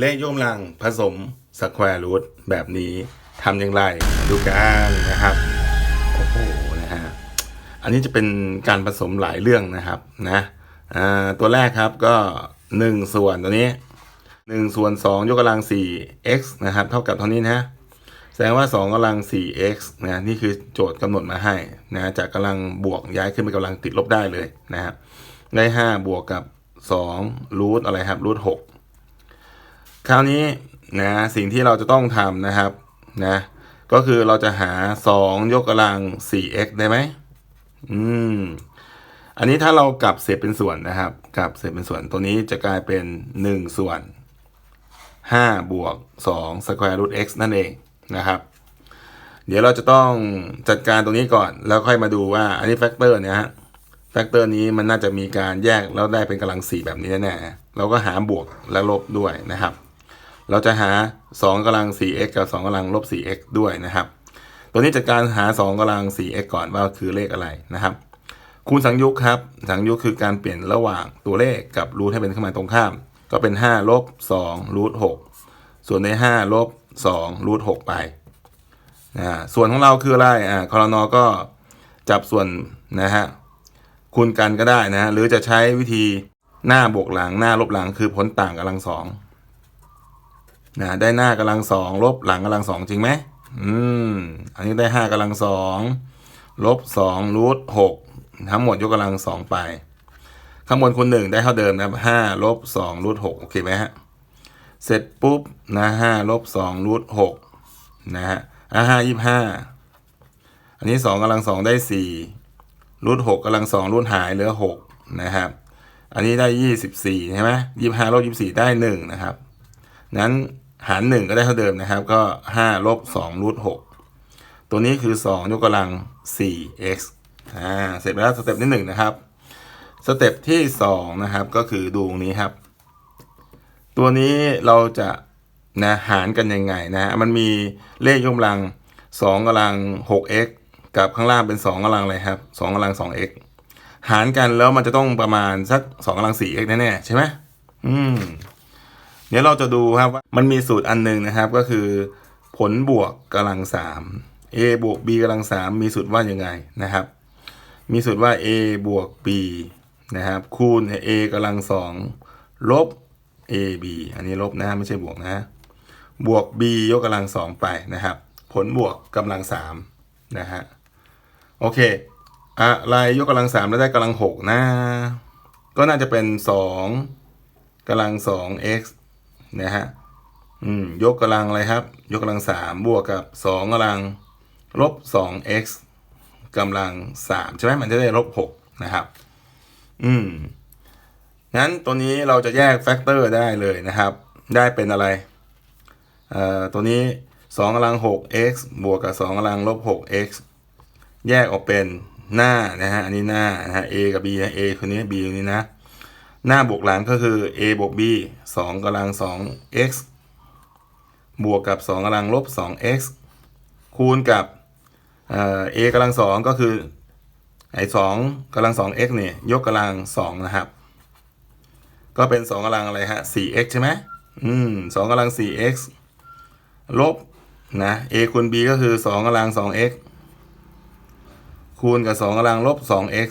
เลขยกกำลังผสมสแควร์รูทแบบนี้ทำอย่างไรดูกันนะครับ โอ้โหนะฮะอันนี้จะเป็นการผสมหลายเรื่องนะครับนะอ่าตัวแรกครับก็ 1 ส่วนตัวนี้ 1 ส่วน 2 ยกกำลัง 4x นะครับ เท่ากับเท่านี้นะแสดงว่า 2กำลัง 4x นะนี่คือโจทย์กำหนดมาให้นะจากกำลังบวกย้ายขึ้นไปกำลังติดลบได้เลยนะครับได้ 5 บวกกับ2รูทอะไรครับรูท6 คราวนี้นะสิ่งที่เราจะต้องทำนะครับนะก็คือเราจะหา 2 ยกกำลัง 4x ได้ไหมอืมอันนี้ถ้าเรากลับเศษเป็นส่วนนะครับกลับเศษเป็นส่วนตัวนี้จะกลายเป็น 1 ส่วน 5 บวก2 square root x นั่นเองนะครับ เดี๋ยวเราจะต้องจัดการตรงนี้ก่อน แล้วค่อยมาดูว่าอันนี้แฟกเตอร์เนี่ยฮะแฟกเตอร์นี้มันน่าจะมีการแยกแล้วได้เป็นกำลัง 4 แบบนี้แน่ๆเราก็หาบวกและลบด้วยนะครับ เราจะหา 2กำลัง 4x กับ 2กำลังลบ 4x ด้วยนะครับ ตัวนี้จัดการหา 2กำลัง 4x ก่อนว่าคือเลขอะไรนะครับ คูณสังยุกครับ สังยุกคือการเปลี่ยนระหว่างตัวเลขกับรูทให้เป็นเครื่องหมายตรงข้าม ก็เป็น 5 ลบ2รูท6ส่วนใน 5 ลบ2รูท6ไปนะส่วนของเราคืออะไรอ่าคอรนอก็จับส่วนนะฮะคูณกันก็ได้นะฮะหรือจะใช้วิธีหน้าบวกหลังหน้าลบหลังคือผลต่างกำลังสอง นะได้หน้ากำลังสองลบหลังกำลังสองจริงไหมอืมอันนี้ได้ห้ากำลังสองลบสองรูทหกทั้งหมดยกกำลังสองไป ข้างบนคูณหนึ่งได้เท่าเดิมนะครับห้าลบสองรูทหกโอเคไหมฮะเสร็จปุ๊บนะห้าลบสองรูทหกนะฮะอะห้ายี่ห้าอันนี้สองกำลังสองได้สี่รูทหกกำลังสองรูทหายเหลือหกนะครับ อันนี้ได้ยี่สิบสี่ใช่ไหมยี่ห้าลบยี่สี่ได้หนึ่งนะครับนั้น หารหนึ่งก็ได้เท่าเดิมนะครับ ก็ห้าลบสองรูทหกตัวนี้คือสองยกกำลังสี่ x อ่าเสร็จไปแล้วสเต็ปที่หนึ่งนะครับ สเต็ปที่สองนะครับ ก็คือดูตรงนี้ครับ ตัวนี้เราจะนะหารกันยังไงนะ มันมีเลขยกกำลังสองกำลังหก x กับข้างล่างเป็นสองกำลังอะไรครับสองกำลังสอง x หารกันแล้วมันจะต้องประมาณสักสองกำลังสี่ x แน่ๆใช่ไหมอืม เดี๋ยวเราจะดูครับว่ามันมีสูตรอันหนึ่งนะครับก็คือ ผลบวกกำลังสาม a บวก b กำลังสามมีสูตรว่ายังไงนะครับ มีสูตรว่า a บวก b นะครับ คูณ a กำลังสองลบ ab อันนี้ลบนะไม่ใช่บวกนะ บวก b ยกกำลังสองไปนะครับ ผลบวกกำลังสามนะฮะโอเคอะไรยกกำลังสามแล้วได้กำลังหกนะ ก็น่าจะเป็นสองกำลังสอง x นะฮะอืมยกกำลังอะไรครับ ยกกำลังสามบวกกับสองกำลังลบสอง x กำลังสามใช่ไหมมันจะได้ลบหกนะครับ อืมงั้นตัวนี้เราจะแยกแฟกเตอร์ได้เลยนะครับ ได้เป็นอะไรเอ่อตัวนี้สองกำลังหก x บวกกับสองกำลังลบหก x แยกออกเป็นหน้านะฮะ อันนี้หน้านะฮะ a กับ b นะ a คนนี้ b ตรงนี้นะ หน้าบวกหลังก็คือ a บวก b สองกำลังสอง x บวกกับสองกำลังลบสอง x คูณกับเอ่อ a กำลังสองก็คือไอ้สองกำลังสอง x เนี่ยยกกำลังสองนะครับ ก็เป็นสองกำลังอะไรฮะสี่ x ใช่ไหมอืมสองกำลังสี่ x ลบนะ a คูณ b ก็คือสองกำลังสอง x คูณกับสองกำลังลบสอง x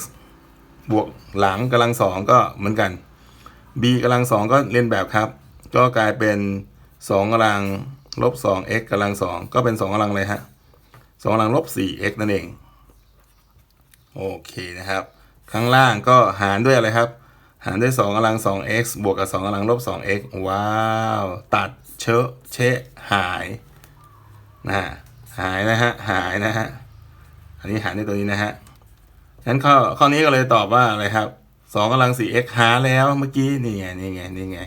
บวกหลังกำลังสองก็เหมือนกัน b กำลังสองก็เรียนแบบครับ ก็กลายเป็นสองกำลังลบสอง x กำลังสองก็เป็นสองกำลังเลยฮะสองกำลังลบสี่ x นั่นเอง โอเคนะครับ ข้างล่างก็หารด้วยอะไรครับ หารด้วย2กำลัง 2x บวกกับ2กำลังลบ 2x ว้าว ตัดเชอะเชะหายนะหายนะฮะหายนะฮะอันนี้หารด้วยตัวนี้นะฮะ งั้นข้อข้อนี้ก็เลยตอบว่าอะไรครับ2กำลัง 4x หาแล้วเมื่อกี้นี่ไงนี่ไงนี่ไง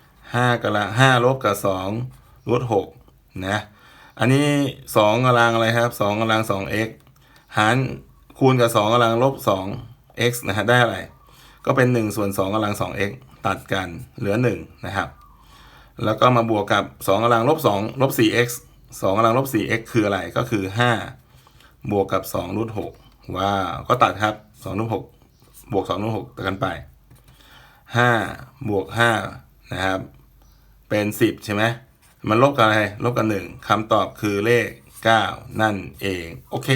5กำลัง5ลบกับ2ลด6นะอันนี้2กำลังอะไรครับ2กำลัง 2x หารคูณกับ2กำลังลบ 2x นะฮะได้อะไร ก็เป็น1ส่วน2กำลัง 2x ตัดกันเหลือ1นะครับ แล้วก็มาบวกกับ2กำลังลบ2ลบ 4x 2กำลังลบ 4x คืออะไรก็คือ5บวกกับ2รูท6 ว้าวก็ตัดครับ2รูท6บวก2รูท6ตัดกันไปห้าบวกห้านะครับ เป็นสิบใช่ไหมมันลบกับอะไรลบกับหนึ่งคำตอบคือเลขเก้านั่นเอง โอเค